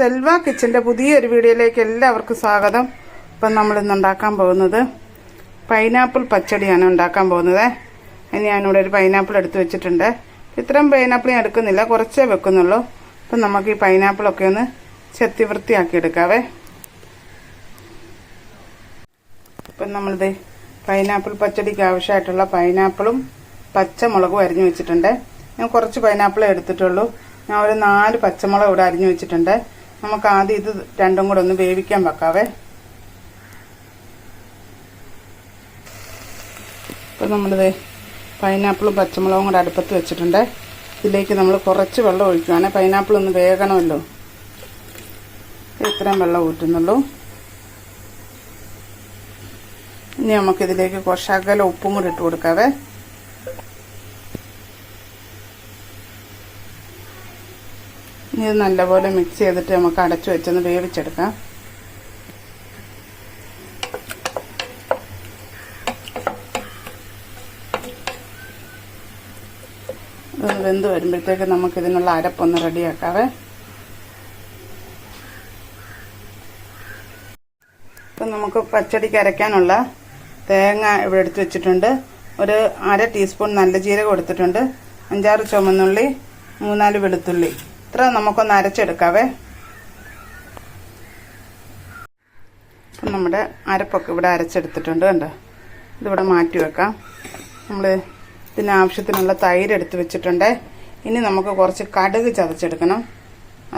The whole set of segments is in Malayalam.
സെൽവ കിച്ചന്റെ പുതിയൊരു വീഡിയോയിലേക്ക് എല്ലാവർക്കും സ്വാഗതം. ഇപ്പം നമ്മൾ ഇന്ന് ഉണ്ടാക്കാൻ പോകുന്നത് പൈനാപ്പിൾ പച്ചടിയാണ് ഉണ്ടാക്കാൻ പോകുന്നത്. ഇനി ഞാനിവിടെ ഒരു പൈനാപ്പിൾ എടുത്ത് വെച്ചിട്ടുണ്ട്. ഇത്രയും പൈനാപ്പിൾ ഞാൻ എടുക്കുന്നില്ല കുറച്ചേ വെക്കുന്നുള്ളൂ. അപ്പം നമുക്ക് ഈ പൈനാപ്പിളൊക്കെ ഒന്ന് ചെത്തി വൃത്തിയാക്കി എടുക്കാവേ. ഇപ്പം നമ്മളിത് പൈനാപ്പിൾ പച്ചടിക്ക് ആവശ്യമായിട്ടുള്ള പൈനാപ്പിളും പച്ചമുളകും അരിഞ്ഞു വെച്ചിട്ടുണ്ട്. ഞാൻ കുറച്ച് പൈനാപ്പിളേ എടുത്തിട്ടുള്ളൂ. ഞാൻ ഒരു നാല് പച്ചമുളക് ഇവിടെ അരിഞ്ഞു വെച്ചിട്ടുണ്ട്. നമുക്ക് ആദ്യം ഇത് രണ്ടും കൂടെ ഒന്ന് വേവിക്കാൻ വെക്കാവേ. ഇപ്പം നമ്മളിത് പൈനാപ്പിളും പച്ചമുളകും കൂടെ അടുപ്പത്ത് വെച്ചിട്ടുണ്ട്. ഇതിലേക്ക് നമ്മൾ കുറച്ച് വെള്ളം ഒഴിക്കുവാണ്. പൈനാപ്പിൾ ഒന്ന് വേകണമല്ലോ. ഇത്രയും വെള്ളം ഊറ്റുന്നുള്ളൂ. ഇനി നമുക്കിതിലേക്ക് കുറച്ച് അകല ഉപ്പും കൂടി ഇട്ട് കൊടുക്കാവേ. ഇത് നല്ലപോലെ മിക്സ് ചെയ്തിട്ട് നമുക്ക് അടച്ചു വെച്ചൊന്ന് വേവിച്ചെടുക്കാം. ഇതൊന്ന് വെന്ത് വരുമ്പോഴത്തേക്ക് നമുക്ക് ഇതിനുള്ള അരപ്പൊന്ന് റെഡിയാക്കാവേ. ഇപ്പം നമുക്ക് പച്ചടിക്ക് അരയ്ക്കാനുള്ള തേങ്ങ ഇവിടെ എടുത്ത് വെച്ചിട്ടുണ്ട്. ഒരു അര ടീസ്പൂൺ നല്ല ജീരകം എടുത്തിട്ടുണ്ട്. അഞ്ചാറ് ചുമന്നുള്ളി മൂന്നാൽ വെളുത്തുള്ളി. ഇത്ര നമുക്കൊന്ന് അരച്ചെടുക്കാവേ. നമ്മുടെ അരപ്പൊക്കെ ഇവിടെ അരച്ചെടുത്തിട്ടുണ്ട് കണ്ടോ? ഇതിവിടെ മാറ്റി വെക്കാം. നമ്മൾ ഇതിന് ആവശ്യത്തിനുള്ള തൈര് എടുത്ത് വെച്ചിട്ടുണ്ട്. ഇനി നമുക്ക് കുറച്ച് കടുക് ചതച്ചെടുക്കണം.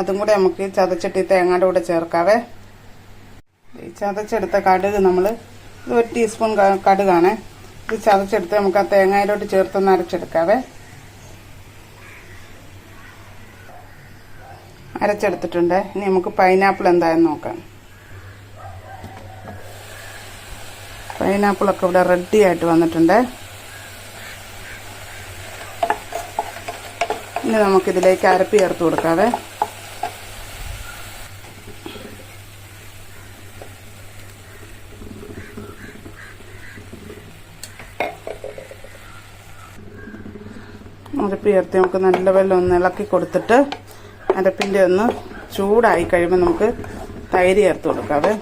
അതും കൂടെ നമുക്ക് ചതച്ചിട്ട് ഈ തേങ്ങയുടെ കൂടെ ചേർക്കാവേ. ഈ ചതച്ചെടുത്ത കടുക് നമ്മൾ ഇത് ഒരു ടീസ്പൂൺ കടുകാണ്. ഇത് ചതച്ചെടുത്ത് നമുക്ക് ആ തേങ്ങയിലോട്ട് ചേർത്തൊന്ന് അരച്ചെടുക്കാവേ. അരച്ചെടുത്തിട്ടുണ്ട്. ഇനി നമുക്ക് പൈനാപ്പിൾ എന്തായെന്ന് നോക്കാം. പൈനാപ്പിളൊക്കെ ഇവിടെ റെഡി ആയിട്ട് വന്നിട്ടുണ്ട്. ഇനി നമുക്കിതിലേക്ക് അരപ്പ് ചേർത്ത് കൊടുക്കാവേ. അരപ്പ് ചേർത്ത് നമുക്ക് നല്ല വെള്ളം ഒന്ന് ഇളക്കി കൊടുത്തിട്ട് അരപ്പിന്റെ ഒന്ന് ചൂടായി കഴിയുമ്പോൾ നമുക്ക് തൈര് ചേർത്ത് കൊടുക്കാവേ.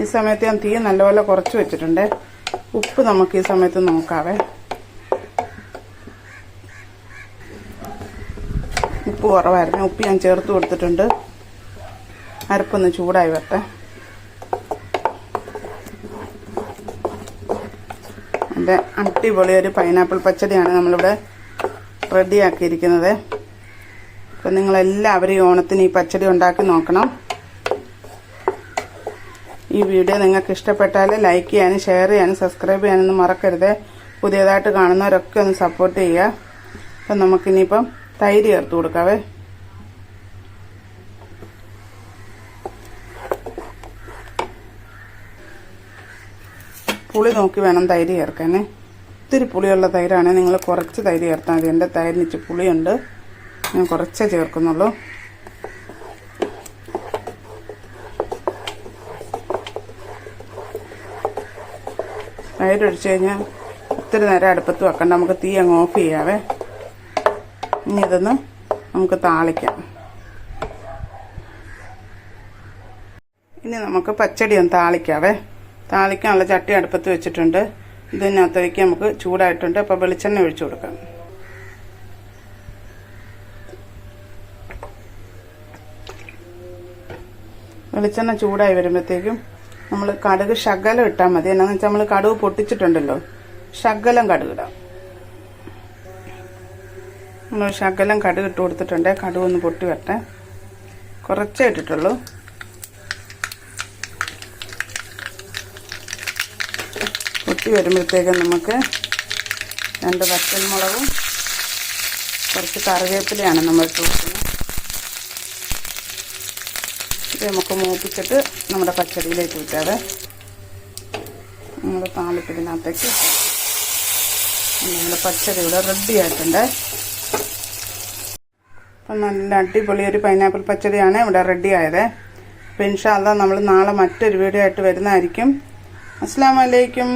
ഈ സമയത്ത് ഞാൻ തീ നല്ലപോലെ കുറച്ച് വെച്ചിട്ടുണ്ട്. ഉപ്പ് നമുക്ക് ഈ സമയത്ത് നോക്കാവേ. ഉപ്പ് കുറവായിരുന്നു. ഉപ്പ് ഞാൻ ചേർത്ത് കൊടുത്തിട്ടുണ്ട്. അരപ്പൊന്ന് ചൂടായി വരട്ടെ. എന്റെ അടിപൊളി ഒരു പൈനാപ്പിൾ പച്ചടിയാണ് നമ്മളിവിടെ റെഡിയാക്കിയിരിക്കുന്നത്. അപ്പം നിങ്ങൾ എല്ലാവരെയും ഓണത്തിന് ഈ പച്ചടി ഉണ്ടാക്കി നോക്കണം. ഈ വീഡിയോ നിങ്ങൾക്ക് ഇഷ്ടപ്പെട്ടാൽ ലൈക്ക് ചെയ്യാനും ഷെയർ ചെയ്യാനും സബ്സ്ക്രൈബ് ചെയ്യാനൊന്നും മറക്കരുത്. പുതിയതായിട്ട് കാണുന്നവരൊക്കെ ഒന്ന് സപ്പോർട്ട് ചെയ്യുക. അപ്പം നമുക്കിനിയിപ്പം തൈര് ചേർത്ത് കൊടുക്കാവേ. പുളി നോക്കി വേണം തൈര് ചേർക്കാൻ ഒത്തിരി പുളിയുള്ള തൈരാണ്. നിങ്ങൾ കുറച്ച് തൈര് ചേർത്താൽ മതി. എന്റെ തൈരിന് ഇച്ചിരി പുളിയുണ്ട്. ഞാൻ കുറച്ചേ ചേർക്കുന്നുള്ളൂ. വയറൊഴിച്ച് കഴിഞ്ഞാൽ ഒത്തിരി നേരം അടുപ്പത്ത് വെക്കണ്ട നമുക്ക് തീ അങ്ങ് ഓഫ് ചെയ്യാവേ. ഇനി ഇതൊന്ന് നമുക്ക് താളിക്കാം. ഇനി നമുക്ക് പച്ചടി ഒന്ന് താളിക്കാവേ. താളിക്കാനുള്ള ചട്ടി അടുപ്പത്ത് വെച്ചിട്ടുണ്ട്. ഇതിനകത്തേക്ക് നമുക്ക് ചൂടായിട്ടുണ്ട്. അപ്പോൾ വെളിച്ചെണ്ണ ഒഴിച്ചു കൊടുക്കാം. വെളിച്ചെണ്ണ ചൂടായി വരുമ്പോഴത്തേക്കും നമ്മൾ കടുക് ശകലം ഇട്ടാൽ മതി. എന്നാന്ന് വെച്ചാൽ നമ്മൾ കടുക് പൊട്ടിച്ചിട്ടുണ്ടല്ലോ. ശകലം കടുക് ഇടാം. നമ്മൾ ശകലം കടുക് ഇട്ട് കൊടുത്തിട്ടുണ്ട്. കടുക് ഒന്ന് പൊട്ടി വരട്ടെ. കുറച്ചേ ഇട്ടിട്ടുള്ളൂ. പൊട്ടി വരുമ്പോഴത്തേക്കും നമുക്ക് രണ്ട് പച്ചമുളകും കുറച്ച് കറിവേപ്പിലയാണ് നമ്മൾ ഇട്ട് കൊടുക്കുന്നത്. ഇത് നമുക്ക് മൂപ്പിച്ചിട്ട് നമ്മുടെ പച്ചടിയിലേക്ക് ഇട്ടാതെ. നമ്മൾ താളിപ്പിടിനകത്തേക്ക് നമ്മുടെ പച്ചടി ഇവിടെ റെഡി ആയിട്ടുണ്ട്. അപ്പം നല്ല അടിപൊളി ഒരു പൈനാപ്പിൾ പച്ചടിയാണ് ഇവിടെ റെഡി ആയത്. അപ്പം ഇൻഷാല്ല നമ്മൾ നാളെ മറ്റൊരു വീഡിയോ ആയിട്ട് വരുന്നതായിരിക്കും. അസ്സാം വലൈക്കും